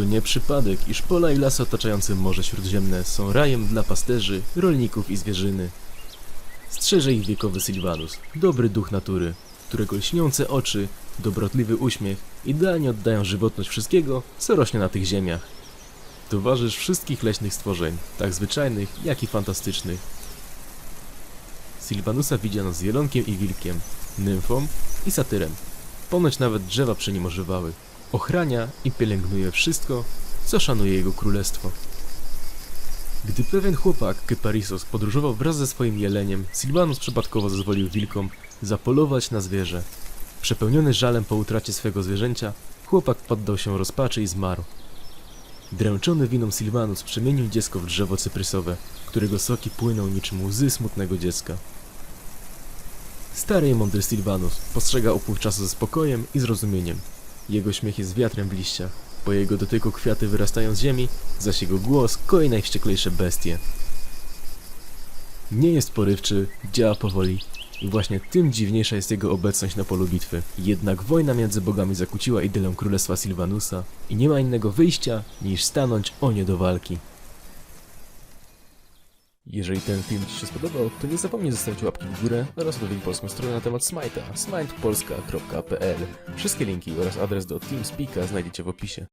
To nie przypadek, iż pola i lasy otaczające Morze Śródziemne są rajem dla pasterzy, rolników i zwierzyny. Strzeże ich wiekowy Sylvanus, dobry duch natury, którego lśniące oczy, dobrotliwy uśmiech idealnie oddają żywotność wszystkiego, co rośnie na tych ziemiach. Towarzysz wszystkich leśnych stworzeń, tak zwyczajnych, jak i fantastycznych. Sylvanusa widziano z jelonkiem i wilkiem, nymfą i satyrem. Ponoć nawet drzewa przy nim ożywały. Ochrania i pielęgnuje wszystko, co szanuje jego królestwo. Gdy pewien chłopak, Kyparisos, podróżował wraz ze swoim jeleniem, Silvanus przypadkowo zezwolił wilkom zapolować na zwierzę. Przepełniony żalem po utracie swego zwierzęcia, chłopak poddał się rozpaczy i zmarł. Dręczony winą Silvanus przemienił dziecko w drzewo cyprysowe, którego soki płyną niczym łzy smutnego dziecka. Stary i mądry Silvanus postrzega upływ czasu ze spokojem i zrozumieniem. Jego śmiech jest wiatrem w liściach. Po jego dotyku kwiaty wyrastają z ziemi, zaś jego głos koi najwścieklejsze bestie. Nie jest porywczy, działa powoli i właśnie tym dziwniejsza jest jego obecność na polu bitwy. Jednak wojna między bogami zakłóciła idylę królestwa Silvanusa i nie ma innego wyjścia niż stanąć o nie do walki. Jeżeli ten film Ci się spodobał, to nie zapomnij zostawić łapki w górę oraz odwiedź polską stronę na temat Smite'a, smitepolska.pl. Wszystkie linki oraz adres do TeamSpeak'a znajdziecie w opisie.